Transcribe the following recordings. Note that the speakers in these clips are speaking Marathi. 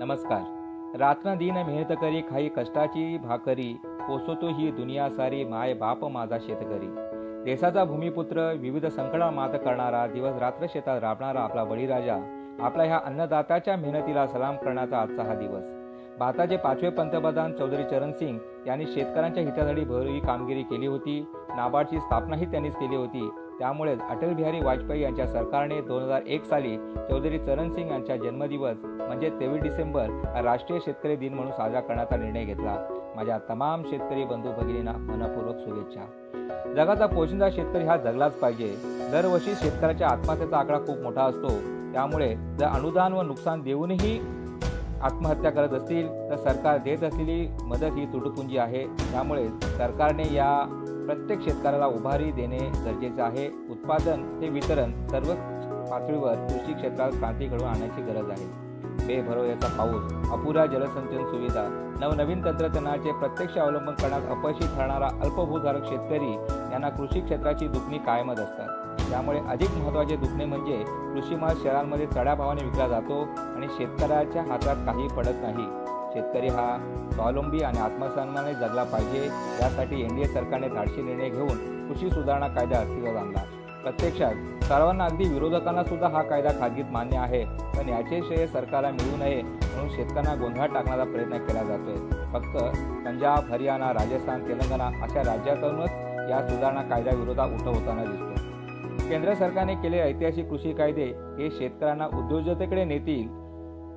नमस्कार. रात्र दिन मेहनत करी खाई कष्टाची भाकरी पोसतो ही दुनिया सारी माय बाप माझा शेतकरी. देशाचा भूमिपुत्र विविध संकटात मात करणारा दिवस रात्र शेतात राबणारा आपला बळीराजा आपल्या ह्या अन्नदात्याच्या मेहनतीला सलाम करण्याचा आजचा हा दिवस. भारताचे पाचवे पंतप्रधान चौधरी चरण सिंग यांनी शेतकऱ्यांच्या हितासाठी भरही कामगिरी केली होती. नाबार्डची स्थापनाही त्यांनीच केली होती. त्यामुळेच अटल बिहारी वाजपेयी यांच्या सरकारने दोन हजार एक साली चौधरी चरणसिंग यांचा जन्मदिवस म्हणजे तेवीस डिसेंबर हा राष्ट्रीय शेतकरी दिन म्हणून साजरा करण्याचा निर्णय घेतला. माझ्या तमाम शेतकरी बंधू भगिनींना मनपूर्वक शुभेच्छा. जगाचा पोशिंदा शेतकरी हा जगलाच पाहिजे. दरवर्षी शेतकऱ्याच्या आत्महत्येचा आकडा खूप मोठा असतो. त्यामुळे जर अनुदान व नुकसान देऊनही आत्महत्या करत असतील तर सरकार देत असलेली मदत ही तुटपुंजी आहे. त्यामुळे सरकारने या प्रत्येक शेतकऱ्याला उभारी देणे गरजेचे आहे. उत्पादन ते वितरण सर्व पातळीवर कृषी क्षेत्रात क्रांती घडवून आणण्याची गरज आहे. बेभरोयाचा पाऊस अपुऱ्या जलसंचन सुविधा नवनवीन तंत्रज्ञानाचे प्रत्यक्ष अवलंबन करण्यात अपयशी ठरणारा अल्पभूधारक शेतकरी यांना कृषी क्षेत्राची दुखणी कायमच असतात. त्यामुळे अधिक महत्त्वाचे दुखणे म्हणजे कृषीमाल शहरांमध्ये चढ्या भावाने विकला जातो आणि शेतकऱ्याच्या हातात काही पडत नाही. शेतकरी हा स्वावलंबी आणि आत्मसन्माने जगला पाहिजे. यासाठी एन डी ए सरकारने धाडशी निर्णय घेऊन कृषी सुधारणा कायदा अस्तित्वात आणला. प्रत्यक्षात सर्वांना अगदी विरोधकांना सुद्धा हा कायदा खाजगीत मान्य आहे. पण याचे श्रेय सरकारला मिळू नये म्हणून शेतकऱ्यांना गोंधळात टाकण्याचा प्रयत्न केला जातोय. फक्त पंजाब हरियाणा राजस्थान तेलंगणा अशा राज्यातूनच या सुधारणा कायद्याविरोधात उठव होताना दिसतो. केंद्र सरकारने केलेले ऐतिहासिक कृषी कायदे हे शेतकऱ्यांना उद्योजकतेकडे नेतील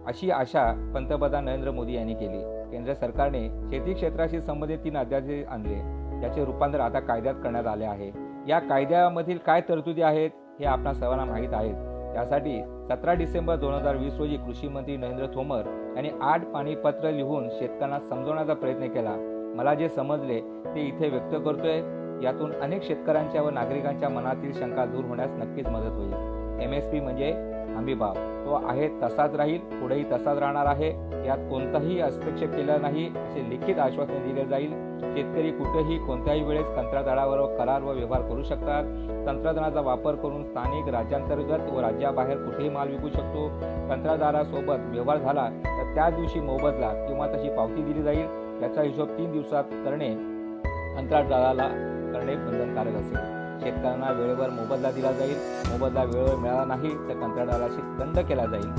अशी आशा पंतप्रधान नरेंद्र मोदी यांनी केली. केंद्र सरकारने शेती क्षेत्राशी संबंधित तीन अध्यादेश आणले. त्याचे रूपांतर आता कायद्यात करण्यात आले आहे. या कायद्यामधील काय तरतुदी आहेत हे आपणा सर्वांना माहीत आहेत. त्यासाठी सतरा डिसेंबर दोन हजार वीस रोजी कृषी मंत्री नरेंद्र थोमर यांनी आठ पाणीपत्र लिहून शेतकऱ्यांना समजवण्याचा प्रयत्न केला. मला जे समजले ते इथे व्यक्त करतोय. यातून अनेक शेतकऱ्यांच्या व नागरिकांच्या मनातील शंका दूर होण्यास नक्कीच मदत होईल. एम एस पी म्हणजे हमीभाव तो आहे तसाच राहील पुढेही तसाच राहणार आहे. यात कोणताही हस्तक्षेप केला नाही असे लिखित आश्वासन दिले जाईल. शेतकरी कुठेही कोणत्याही वेळेस कंत्राटदारावर करार व व्यवहार करू शकतात. तंत्रज्ञानाचा वापर करून स्थानिक राज्यांतर्गत व राज्याबाहेर कुठेही माल विकू शकतो. कंत्राटदारासोबत व्यवहार झाला तर त्या दिवशी मोबदला किंवा तशी पावती दिली जाईल. याचा हिशोब तीन दिवसात करणे कंत्राटदाराला करणे बंधनकारक असेल. शेतकऱ्यांना वेळेवर मोबदला दिला जाईल. मोबदला वेळेवर मिळाला नाही तर कंत्राटदाराशी दंड केला जाईल.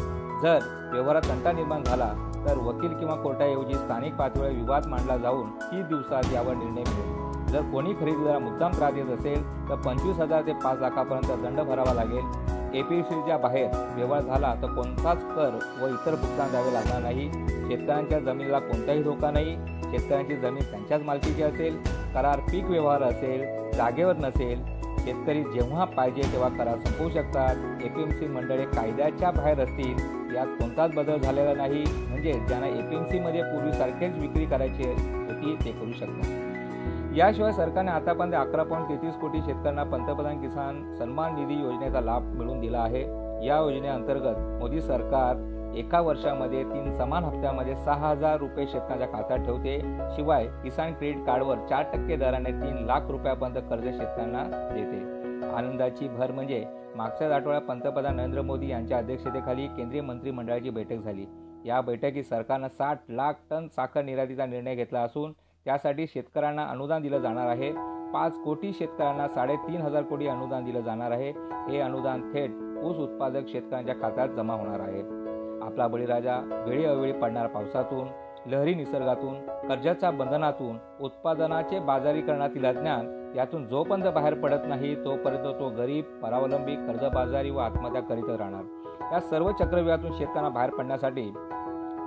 जर व्यवहारात तंटा निर्माण झाला तर वकील किंवा कोर्टाऐवजी स्थानिक पातळीवर विवाद मांडला जाऊन तीस दिवसात यावर निर्णय मिळेल. जर कोणी खरेदीदार मुद्दाम त्रास देत असेल तर पंचवीस हजार ते पाच लाखापर्यंत दंड भरावा लागेल. एपीसीच्या बाहेर व्यवहार झाला तर कोणताच कर व इतर भुगतान द्यावे लागणार नाही. शेतकऱ्यांच्या जमिनीला कोणताही धोका नाही. शेतकऱ्यांची जमीन त्यांच्याच मालकीची असेल. करार पीक व्यवहार असेल जागेवर नसेल शेतकरी जेव्हा पाहिजे तेव्हा करार संपवू शकतात. एपीएमसी मंडळे कायद्याच्या बाहेर असतील यात कोणताच बदल झालेला नाही. म्हणजे ज्यांना एपीएमसीमध्ये पूर्वीसारखेच विक्री करायची होती ते करू शकतात. याशिवाय सरकारने आतापर्यंत अकरा पॉईंट तेहतीस कोटी शेतकऱ्यांना पंतप्रधान किसान सन्मान निधी योजनेचा लाभ मिळवून दिला आहे. या योजनेअंतर्गत मोदी सरकार एका वर्षामध्ये तीन समान हप्त्यामध्ये सहा हजार रुपये शेतकऱ्याच्या खात्यात ठेवते. शिवाय किसान क्रेडिट कार्डवर चार टक्के दराने तीन लाख रुपयापर्यंत कर्ज शेतकऱ्यांना देते. आनंदाची भर म्हणजे मागच्याच आठवड्यात पंतप्रधान नरेंद्र मोदी यांच्या अध्यक्षतेखाली केंद्रीय मंत्रिमंडळाची बैठक झाली. या बैठकीत सरकारनं साठ लाख टन साखर निर्यातीचा निर्णय घेतला असून त्यासाठी शेतकऱ्यांना अनुदान दिलं जाणार आहे. पाच कोटी शेतकऱ्यांना साडेतीन हजार कोटी अनुदान दिलं जाणार आहे. हे अनुदान थेट ऊस उत्पादक शेतकऱ्यांच्या खात्यात जमा होणार आहे. आपला बळीराजा वेळी अवेळी पडणाऱ्या पावसातून लहरी निसर्गातून कर्जाच्या बंधनातून उत्पादनाचे बाजारीकरणातील अज्ञान यातून जोपर्यंत बाहेर पडत नाही तोपर्यंत तो गरीब परावलंबी कर्जबाजारी व आत्महत्या करीतच राहणार. या सर्व चक्रव्यूहातून शेतकऱ्यांना बाहेर पडण्यासाठी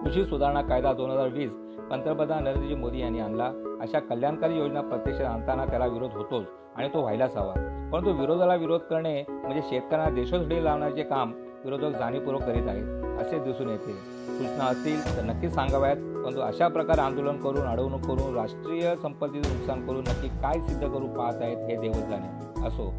कृषी सुधारणा कायदा दोन हजार वीस पंतप्रधान नरेंद्रजी मोदी यांनी आणला. अशा कल्याणकारी योजना प्रत्यक्षात आणताना त्याला विरोध होतोच आणि तो व्हायलाच हवा. परंतु विरोधाला विरोध करणे म्हणजे शेतकऱ्यांना देशोधडी लावण्याचे काम विरोधक जाणीवपूर्वक करीत आहेत असे दिसून येते. सूचना असतील तर नक्कीच सांगाव्यात परंतु अशा प्रकारे आंदोलन करून अडवणूक करून राष्ट्रीय संपत्तीचं नुकसान करून नक्की काय सिद्ध करू पाहत आहेत हे देवच जाणे असो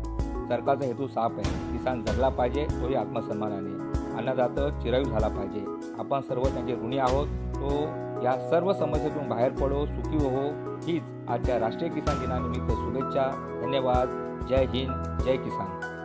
सरकारचा हेतू साफ आहे. किसान जगला पाहिजे तोही आत्मसन्मानाने. अन्नदातं चिरायू झाला पाहिजे. आपण सर्व त्यांचे ऋणी आहोत. तो या सर्व समस्येतून बाहेर पडो सुखी हो. हीच आजच्या राष्ट्रीय किसान दिनानिमित्त शुभेच्छा. धन्यवाद. जय हिंद. जय किसान.